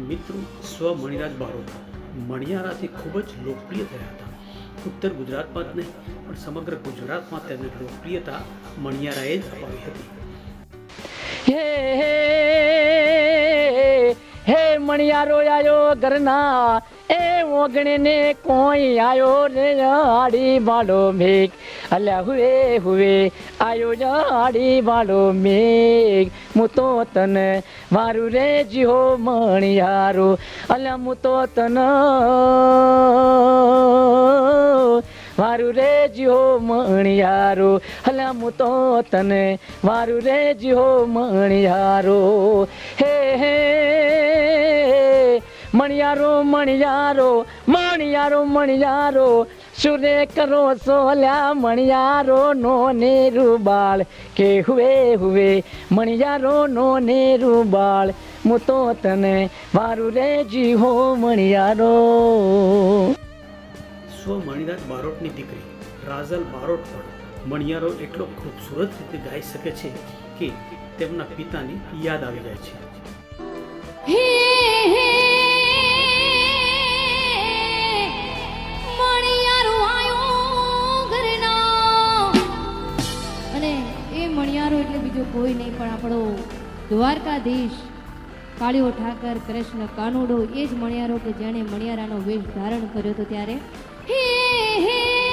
મિત્રો, સ્વ મણિરાજ બારોટ. મણિયારાથી ખૂબ જ લોકપ્રિય થયા હતા. ઉત્તર ગુજરાતમાં જ નહીં, પણ સમગ્ર ગુજરાતમાં તેમને લોકપ્રિયતા મણિયારાએ જ અપાવી હતી. મણિયારો આયો ઘરના. એ ઓગણે ને કોઈ આયો રે આડી બાળો મેઘ. અલ્યા હુએ હુએ, આયો આડી બાળો મેઘ. હું તો તને મારું રે જીહો મણિયારો. અલ્યા હું તો તને મારું રે જીહો મણિયારો. હલા હું તો તને મારું રે જીહો મણિયારો. હે હે મણિયારો મણિયારો મણિયારો મણિયારો સુરે કરો સોલ્યા મણિયારો નો નેરુબાળ કે હુએ હુએ મણિયારો નો નેરુબાળ હું તો તને વારું રે જીહો મણિયારો. સ્વ મણિરાજ બારોટની દીકરી રાજલ બારોટ પણ મણિયારો એટલો ખૂબસૂરત રીતે ગાઈ શકે છે કે તેમના પિતાની યાદ આવી જાય છે. હે મણિયારો એટલે બીજો કોઈ નહીં, પણ આપણો દ્વારકાધીશ કાળીઓ ઠાકર, કૃષ્ણ કાનુડો, એ જ મણિયારો કે જેણે મણિયારાનો વેશ ધારણ કર્યો હતો ત્યારે. હે હે